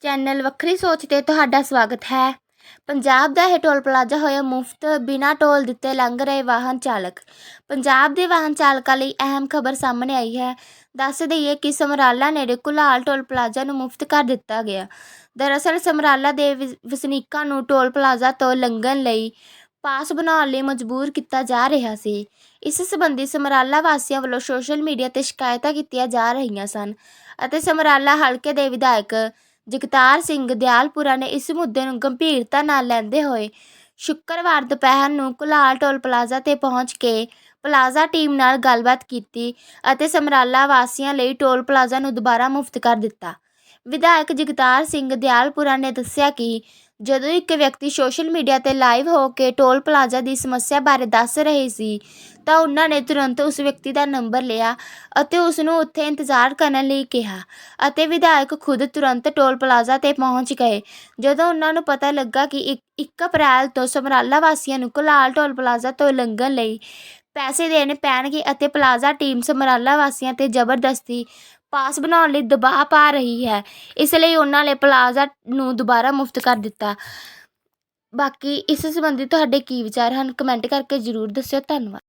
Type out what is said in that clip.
Channel ਵੱਖਰੀ ਸੋਚ ਤੇ ਤੁਹਾਡਾ ਸਵਾਗਤ ਹੈ। ਪੰਜਾਬ ਦਾ ਇਹ ਟੋਲ ਪਲਾਜ਼ਾ ਹੋਇਆ ਮੁਫਤ, ਬਿਨਾਂ ਟੋਲ ਦਿੱਤੇ ਲੰਘ ਰਹੇ ਵਾਹਨ ਚਾਲਕ। ਪੰਜਾਬ ਦੇ ਵਾਹਨ ਚਾਲਕਾਂ ਲਈ ਅਹਿਮ ਖਬਰ ਸਾਹਮਣੇ ਆਈ ਹੈ। ਦੱਸ ਦਈਏ ਕਿ ਸਮਰਾਲਾ ਨੇੜੇ ਕੁਲਾਲ ਟੋਲ ਪਲਾਜ਼ਾ ਨੂੰ ਮੁਫਤ ਕਰ ਦਿੱਤਾ ਗਿਆ। ਦਰਅਸਲ, ਸਮਰਾਲਾ ਦੇ ਵਸ- ਵਸਨੀਕਾਂ ਨੂੰ ਟੋਲ ਪਲਾਜ਼ਾ ਤੋਂ ਲੰਘਣ ਲਈ ਪਾਸ ਬਣਾਉਣ ਲਈ ਮਜਬੂਰ ਕੀਤਾ ਜਾ ਰਿਹਾ ਸੀ। ਇਸ ਸੰਬੰਧੀ ਸਮਰਾਲਾ ਵਾਸੀਆਂ ਵੱਲੋਂ ਸੋਸ਼ਲ ਮੀਡੀਆ ਤੇ ਸ਼ਿਕਾਇਤਾਂ ਕੀਤੀਆਂ ਜਾ ਰਹੀਆਂ ਸਨ ਅਤੇ ਸਮਰਾਲਾ ਹਲਕੇ ਦੇ ਵਿਧਾਇਕ ਜਗਤਾਰ ਸਿੰਘ ਦਿਆਲਪੁਰਾ ਨੇ ਇਸ ਮੁੱਦੇ ਨੂੰ ਗੰਭੀਰਤਾ ਨਾਲ ਲੈਂਦੇ ਹੋਏ ਸ਼ੁੱਕਰਵਾਰ ਦੁਪਹਿਰ ਨੂੰ ਕੁਲਾਲ ਟੋਲ ਪਲਾਜ਼ਾ ਤੇ ਪਹੁੰਚ ਕੇ ਪਲਾਜ਼ਾ ਟੀਮ ਨਾਲ ਗੱਲਬਾਤ ਕੀਤੀ ਅਤੇ ਸਮਰਾਲਾ ਵਾਸੀਆਂ ਲਈ ਟੋਲ ਪਲਾਜ਼ਾ ਨੂੰ ਦੁਬਾਰਾ ਮੁਫਤ ਕਰ ਦਿੱਤਾ। ਵਿਧਾਇਕ ਜਗਤਾਰ ਸਿੰਘ ਦਿਆਲਪੁਰਾ ਨੇ ਦੱਸਿਆ ਕਿ ਜਦੋਂ ਇੱਕ ਵਿਅਕਤੀ ਸੋਸ਼ਲ ਮੀਡੀਆ ਤੇ ਲਾਈਵ ਹੋ ਕੇ ਟੋਲ ਪਲਾਜ਼ਾ ਦੀ ਸਮੱਸਿਆ ਬਾਰੇ ਦੱਸ ਰਹੇ ਸੀ, ਤਾਂ ਉਹਨਾਂ ਨੇ ਤੁਰੰਤ ਉਸ ਵਿਅਕਤੀ ਦਾ ਨੰਬਰ ਲਿਆ ਅਤੇ ਉਸ ਨੂੰ ਉੱਥੇ ਇੰਤਜ਼ਾਰ ਕਰਨ ਲਈ ਕਿਹਾ ਅਤੇ ਵਿਧਾਇਕ ਖੁਦ ਤੁਰੰਤ ਟੋਲ ਪਲਾਜ਼ਾ ਤੇ ਪਹੁੰਚ ਗਏ। ਜਦੋਂ ਉਹਨਾਂ ਨੂੰ ਪਤਾ ਲੱਗਾ ਕਿ 1 ਅਪ੍ਰੈਲ ਤੋਂ ਸਮਰਾਲਾ ਵਾਸੀਆਂ ਨੂੰ ਕੁਲਾਲ ਟੋਲ ਪਲਾਜ਼ਾ ਤੋਂ ਲੰਘਣ ਲਈ ਪੈਸੇ ਦੇਣੇ ਪੈਣਗੇ ਅਤੇ ਪਲਾਜ਼ਾ ਟੀਮ ਸਮਰਾਲਾ ਵਾਸੀਆਂ ਤੇ ਜ਼ਬਰਦਸਤੀ ਪਾਸ ਬਣਾਉਣ ਲਈ ਦਬਾਅ ਪਾ ਰਹੀ ਹੈ। ਇਸ ਲਈ ਉਹਨਾਂ ਨੇ ਪਲਾਜ਼ਾ ਨੂੰ ਦੁਬਾਰਾ ਮੁਫਤ ਕਰ ਦਿੱਤਾ। ਬਾਕੀ ਇਸ ਸੰਬੰਧੀ ਤੁਹਾਡੇ ਕੀ ਵਿਚਾਰ ਹਨ? ਕਮੈਂਟ ਕਰਕੇ ਜ਼ਰੂਰ ਦੱਸਿਓ। ਧੰਨਵਾਦ।